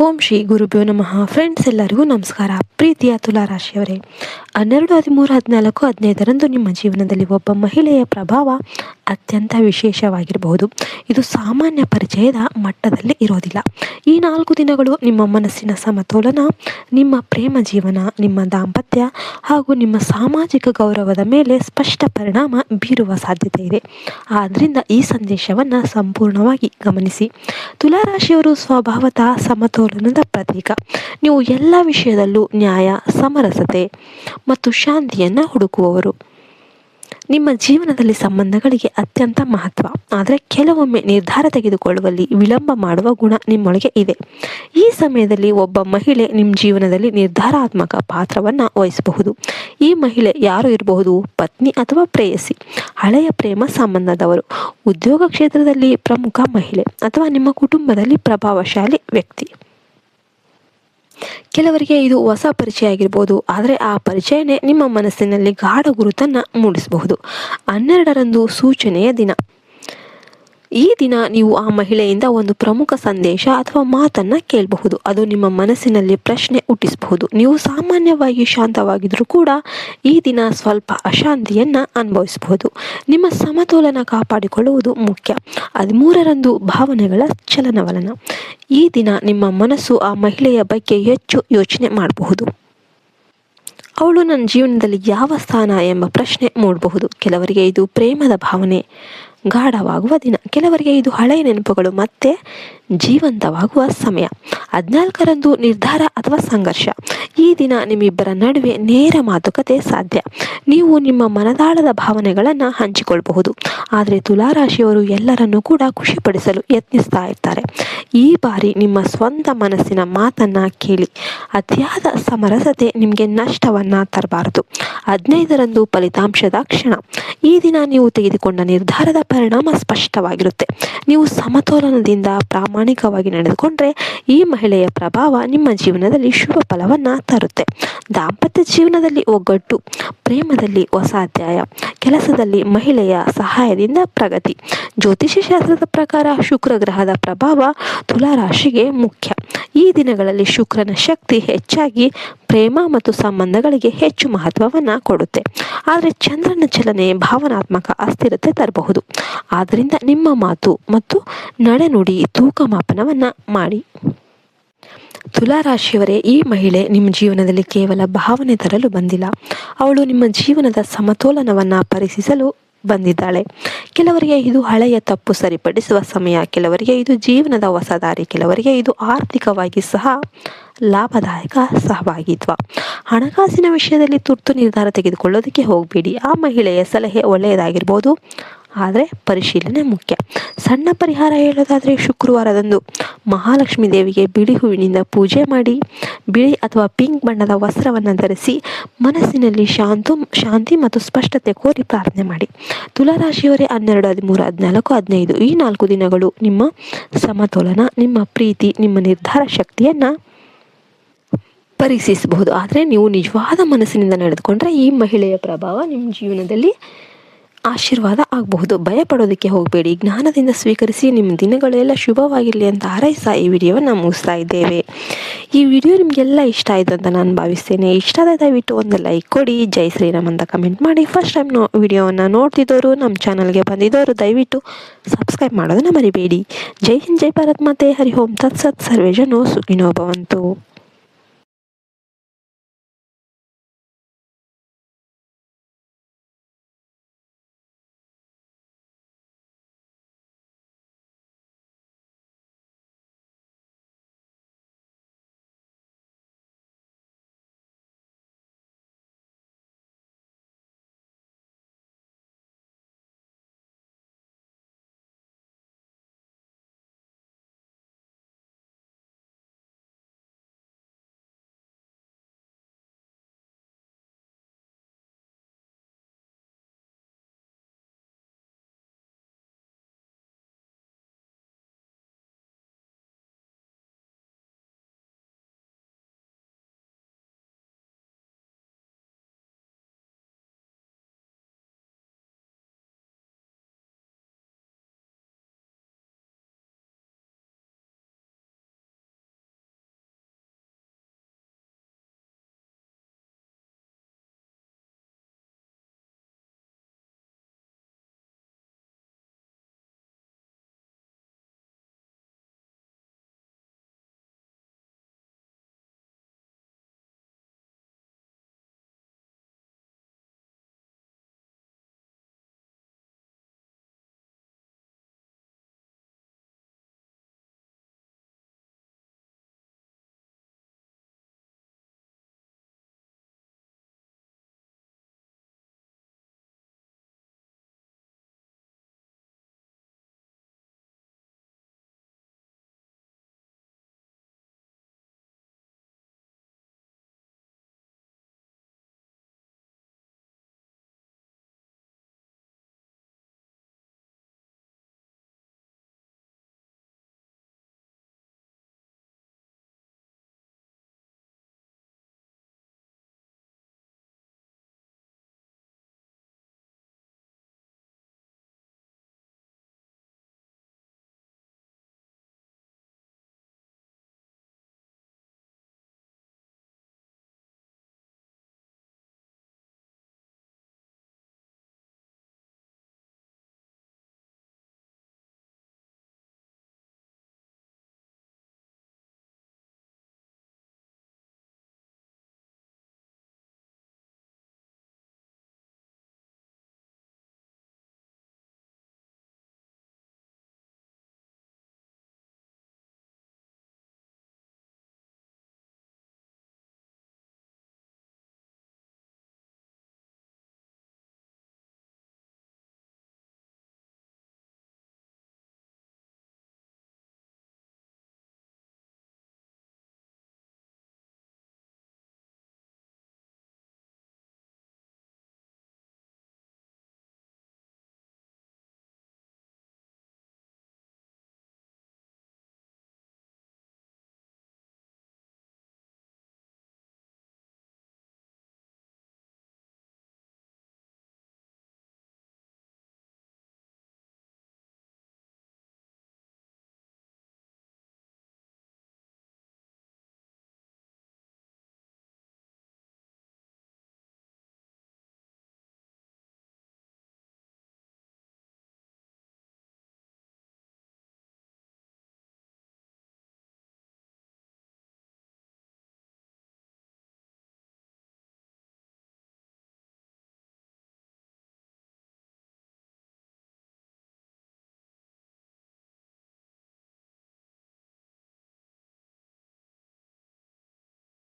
ಓಂ ಶ್ರೀ ಗುರುಭ್ಯೋ ನಮಃ. ಫ್ರೆಂಡ್ಸ್ ಎಲ್ಲರಿಗೂ ನಮಸ್ಕಾರ. ಪ್ರೀತಿಯ ತುಲಾರಾಶಿಯವರೇ, ಹನ್ನೆರಡು, ಹದಿಮೂರು, ಹದಿನಾಲ್ಕು, ಹದಿನೈದರಂದು ನಿಮ್ಮ ಜೀವನದಲ್ಲಿ ಒಬ್ಬ ಮಹಿಳೆಯ ಪ್ರಭಾವ ಅತ್ಯಂತ ವಿಶೇಷವಾಗಿರಬಹುದು. ಇದು ಸಾಮಾನ್ಯ ಪರಿಚಯದ ಮಟ್ಟದಲ್ಲಿ ಇರೋದಿಲ್ಲ. ಈ ನಾಲ್ಕು ದಿನಗಳು ನಿಮ್ಮ ಮನಸ್ಸಿನ ಸಮತೋಲನ, ನಿಮ್ಮ ಪ್ರೇಮ ಜೀವನ, ನಿಮ್ಮ ದಾಂಪತ್ಯ ಹಾಗೂ ನಿಮ್ಮ ಸಾಮಾಜಿಕ ಗೌರವದ ಮೇಲೆ ಸ್ಪಷ್ಟ ಪರಿಣಾಮ ಬೀರುವ ಸಾಧ್ಯತೆ ಇದೆ. ಆದ್ದರಿಂದ ಈ ಸಂದೇಶವನ್ನು ಸಂಪೂರ್ಣವಾಗಿ ಗಮನಿಸಿ. ತುಲಾರಾಶಿಯವರು ಸ್ವಭಾವತಃ ಸಮತೋಲನದ ಪ್ರತೀಕ. ನೀವು ಎಲ್ಲ ವಿಷಯದಲ್ಲೂ ನ್ಯಾಯ, ಸಮರಸತೆ ಮತ್ತು ಶಾಂತಿಯನ್ನು ಹುಡುಕುವವರು. ನಿಮ್ಮ ಜೀವನದಲ್ಲಿ ಸಂಬಂಧಗಳಿಗೆ ಅತ್ಯಂತ ಮಹತ್ವ. ಆದರೆ ಕೆಲವೊಮ್ಮೆ ನಿರ್ಧಾರ ತೆಗೆದುಕೊಳ್ಳುವಲ್ಲಿ ವಿಳಂಬ ಮಾಡುವ ಗುಣ ನಿಮ್ಮೊಳಗೆ ಇದೆ. ಈ ಸಮಯದಲ್ಲಿ ಒಬ್ಬ ಮಹಿಳೆ ನಿಮ್ಮ ಜೀವನದಲ್ಲಿ ನಿರ್ಧಾರಾತ್ಮಕ ಪಾತ್ರವನ್ನು ವಹಿಸಬಹುದು. ಈ ಮಹಿಳೆ ಯಾರು ಇರಬಹುದು? ಪತ್ನಿ ಅಥವಾ ಪ್ರೇಯಸಿ? ಹಳೆಯ ಪ್ರೇಮ ಸಂಬಂಧದವರು. ಉದ್ಯೋಗ ಕ್ಷೇತ್ರದಲ್ಲಿ ಪ್ರಮುಖ ಮಹಿಳೆ ಅಥವಾ ನಿಮ್ಮ ಕುಟುಂಬದಲ್ಲಿ ಪ್ರಭಾವಶಾಲಿ ವ್ಯಕ್ತಿ. ಕೆಲವರಿಗೆ ಇದು ಹೊಸ ಪರಿಚಯ ಆಗಿರ್ಬೋದು ಆದರೆ ಆ ಪರಿಚಯನೇ ನಿಮ್ಮ ಮನಸ್ಸಿನಲ್ಲಿ ಗಾಢ ಗುರುತನ್ನು ಮೂಡಿಸಬಹುದು. ಹನ್ನೆರಡರಂದು ಸೂಚನೆಯ ದಿನ. ಈ ದಿನ ನೀವು ಆ ಮಹಿಳೆಯಿಂದ ಒಂದು ಪ್ರಮುಖ ಸಂದೇಶ ಅಥವಾ ಮಾತನ್ನ ಕೇಳಬಹುದು. ಅದು ನಿಮ್ಮ ಮನಸ್ಸಿನಲ್ಲಿ ಪ್ರಶ್ನೆ ಹುಟ್ಟಿಸಬಹುದು. ನೀವು ಸಾಮಾನ್ಯವಾಗಿ ಶಾಂತವಾಗಿದ್ದರೂ ಕೂಡ ಈ ದಿನ ಸ್ವಲ್ಪ ಅಶಾಂತಿಯನ್ನ ಅನುಭವಿಸಬಹುದು. ನಿಮ್ಮ ಸಮತೋಲನ ಕಾಪಾಡಿಕೊಳ್ಳುವುದು ಮುಖ್ಯ. ಹದಿಮೂರರಂದು ಭಾವನೆಗಳ ಚಲನವಲನ. ಈ ದಿನ ನಿಮ್ಮ ಮನಸ್ಸು ಆ ಮಹಿಳೆಯ ಬಗ್ಗೆ ಹೆಚ್ಚು ಯೋಚನೆ ಮಾಡಬಹುದು. ಅವಳು ನನ್ನ ಜೀವನದಲ್ಲಿ ಯಾವ ಸ್ಥಾನ ಎಂಬ ಪ್ರಶ್ನೆ ಮೂಡಬಹುದು. ಕೆಲವರಿಗೆ ಇದು ಪ್ರೇಮದ ಭಾವನೆ. ಗಾಢವಾಗುವ ದಿನ. ಕೆಲವರಿಗೆ ಇದು ಹಳೆಯ ನೆನಪುಗಳು ಮತ್ತೆ ಜೀವಂತವಾಗುವ ಸಮಯ. ಹದಿನಾಲ್ಕರಂದು ನಿರ್ಧಾರ ಅಥವಾ ಸಂಘರ್ಷ. ಈ ದಿನ ನಿಮ್ಮಿಬ್ಬರ ನಡುವೆ ನೇರ ಮಾತುಕತೆ ಸಾಧ್ಯ. ನೀವು ನಿಮ್ಮ ಮನದಾಳದ ಭಾವನೆಗಳನ್ನು ಹಂಚಿಕೊಳ್ಳಬಹುದು ಆದರೆ ತುಲಾರಾಶಿಯವರು ಎಲ್ಲರನ್ನೂ ಕೂಡ ಖುಷಿಪಡಿಸಲು ಯತ್ನಿಸ್ತಾ ಇರ್ತಾರೆ. ಈ ಬಾರಿ ನಿಮ್ಮ ಸ್ವಂತ ಮನಸ್ಸಿನ ಮಾತನ್ನು ಕೇಳಿ, ಅತಿಯಾದ ಸಮರಸತೆ ನಿಮಗೆ ನಷ್ಟವನ್ನು ತರಬಾರದು. ಹದಿನೈದರಂದು ಫಲಿತಾಂಶದ ಕ್ಷಣ. ಈ ದಿನ ನೀವು ತೆಗೆದುಕೊಂಡ ನಿರ್ಧಾರದ ಪರಿಣಾಮ ಸ್ಪಷ್ಟವಾಗಿರುತ್ತೆ. ನೀವು ಸಮತೋಲನದಿಂದ ಪ್ರಾಮಾಣಿಕವಾಗಿ ನಡೆದುಕೊಂಡ್ರೆ ಈ ಮಹಿಳೆಯ ಪ್ರಭಾವ ನಿಮ್ಮ ಜೀವನದಲ್ಲಿ ಶುಭ ಫಲವನ್ನು ತರುತ್ತೆ. ದಾಂಪತ್ಯ ಜೀವನದಲ್ಲಿ ಒಗ್ಗಟ್ಟು, ಪ್ರೇಮದಲ್ಲಿ ಹೊಸ ಅಧ್ಯಾಯ, ಕೆಲಸದಲ್ಲಿ ಮಹಿಳೆಯ ಸಹಾಯದಿಂದ ಪ್ರಗತಿ. ಜ್ಯೋತಿಷ್ಯ ಶಾಸ್ತ್ರದ ಪ್ರಕಾರ ಶುಕ್ರ ಗ್ರಹದ ಪ್ರಭಾವ ತುಲಾರಾಶಿಗೆ ಮುಖ್ಯ. ಈ ದಿನಗಳಲ್ಲಿ ಶುಕ್ರನ ಶಕ್ತಿ ಹೆಚ್ಚಾಗಿ ಪ್ರೇಮ ಮತ್ತು ಸಂಬಂಧಗಳಿಗೆ ಹೆಚ್ಚು ಮಹತ್ವವನ್ನು ಕೊಡುತ್ತೆ. ಆದರೆ ಚಂದ್ರನ ಚಲನೆ ಭಾವನಾತ್ಮಕ ಅಸ್ಥಿರತೆ ತರಬಹುದು. ಆದ್ದರಿಂದ ನಿಮ್ಮ ಮಾತು ಮತ್ತು ನಡೆನುಡಿ ತೂಕ ಮಾಪನವನ್ನು ಮಾಡಿ. ತುಲಾರಾಶಿಯವರೇ, ಈ ಮಹಿಳೆ ನಿಮ್ಮ ಜೀವನದಲ್ಲಿ ಕೇವಲ ಭಾವನೆ ತರಲು ಬಂದಿಲ್ಲ. ಅವಳು ನಿಮ್ಮ ಜೀವನದ ಸಮತೋಲನವನ್ನು ಪರೀಕ್ಷಿಸಲು ಬಂದಿದ್ದಾಳೆ. ಕೆಲವರಿಗೆ ಇದು ಹಳೆಯ ತಪ್ಪು ಸರಿಪಡಿಸುವ ಸಮಯ, ಕೆಲವರಿಗೆ ಇದು ಜೀವನದ ಹೊಸ ದಾರಿ ಕೆಲವರಿಗೆ ಇದು ಆರ್ಥಿಕವಾಗಿ ಸಹ ಲಾಭದಾಯಕ ಸಹಭಾಗಿತ್ವ. ಹಣಕಾಸಿನ ವಿಷಯದಲ್ಲಿ ತುರ್ತು ನಿರ್ಧಾರ ತೆಗೆದುಕೊಳ್ಳೋದಕ್ಕೆ ಹೋಗಬೇಡಿ. ಆ ಮಹಿಳೆಯ ಸಲಹೆ ಒಳ್ಳೆಯದಾಗಿರ್ಬೋದು. ಆದರೆ ಪರಿಶೀಲನೆ ಮುಖ್ಯ. ಸಣ್ಣ ಪರಿಹಾರ ಹೇಳೋದಾದರೆ ಶುಕ್ರವಾರದಂದು ಮಹಾಲಕ್ಷ್ಮೀ ದೇವಿಗೆ ಬಿಳಿ ಹೂವಿನಿಂದ ಪೂಜೆ ಮಾಡಿ, ಬಿಳಿ ಅಥವಾ ಪಿಂಕ್ ಬಣ್ಣದ ವಸ್ತ್ರವನ್ನು ಧರಿಸಿ ಮನಸ್ಸಿನಲ್ಲಿ ಶಾಂತು, ಶಾಂತಿ ಮತ್ತು ಸ್ಪಷ್ಟತೆ ಕೋರಿ ಪ್ರಾರ್ಥನೆ ಮಾಡಿ. ತುಲಾರಾಶಿಯವರೇ ಹನ್ನೆರಡು, ಹದಿಮೂರು, ಹದಿನಾಲ್ಕು, ಹದಿನೈದು ಈ ನಾಲ್ಕು ದಿನಗಳು ನಿಮ್ಮ ಸಮತೋಲನ, ನಿಮ್ಮ ಪ್ರೀತಿ, ನಿಮ್ಮ ನಿರ್ಧಾರ ಶಕ್ತಿಯನ್ನು ಪರೀಕ್ಷಿಸಬಹುದು ಆದರೆ ನೀವು ನಿಜವಾದ ಮನಸ್ಸಿನಿಂದ ನಡೆದುಕೊಂಡ್ರೆ ಈ ಮಹಿಳೆಯ ಪ್ರಭಾವ ನಿಮ್ಮ ಜೀವನದಲ್ಲಿ ಆಶೀರ್ವಾದ ಆಗಬಹುದು. ಭಯಪಡೋದಕ್ಕೆ ಹೋಗಬೇಡಿ. ಜ್ಞಾನದಿಂದ ಸ್ವೀಕರಿಸಿ ನಿಮ್ಮ ದಿನಗಳೆಲ್ಲ ಶುಭವಾಗಿರಲಿ ಅಂತ ಹಾರೈಸ ಈ ವಿಡಿಯೋವನ್ನು ಮುಗಿಸ್ತಾ ಇದ್ದೇವೆ. ಈ ವಿಡಿಯೋ ನಿಮಗೆಲ್ಲ ಇಷ್ಟ ಆಯಿತು ಅಂತ ನಾನು ಭಾವಿಸ್ತೇನೆ. ಇಷ್ಟ ಆದ ದಯವಿಟ್ಟು ಒಂದು ಲೈಕ್ ಕೊಡಿ. ಜೈ ಶ್ರೀರಾಮ್ ಅಂತ ಕಮೆಂಟ್ ಮಾಡಿ. ಫಸ್ಟ್ ಟೈಮ್ ನೋ ವಿಡಿಯೋವನ್ನು ನೋಡ್ತಿದ್ದವರು ನಮ್ಮ ಚಾನಲ್ಗೆ ಬಂದಿದ್ದವರು ದಯವಿಟ್ಟು ಸಬ್ಸ್ಕ್ರೈಬ್ ಮಾಡೋದನ್ನು ಮರಿಬೇಡಿ. ಜೈ ಹಿಂದ್, ಜೈ ಭಾರತ್ ಮಾತೆ. ಹರಿ ತತ್ ತತ್ಸತ್. ಸರ್ವೇ ಜನೋ ಸುಖಿನೋ ಭವಂತು.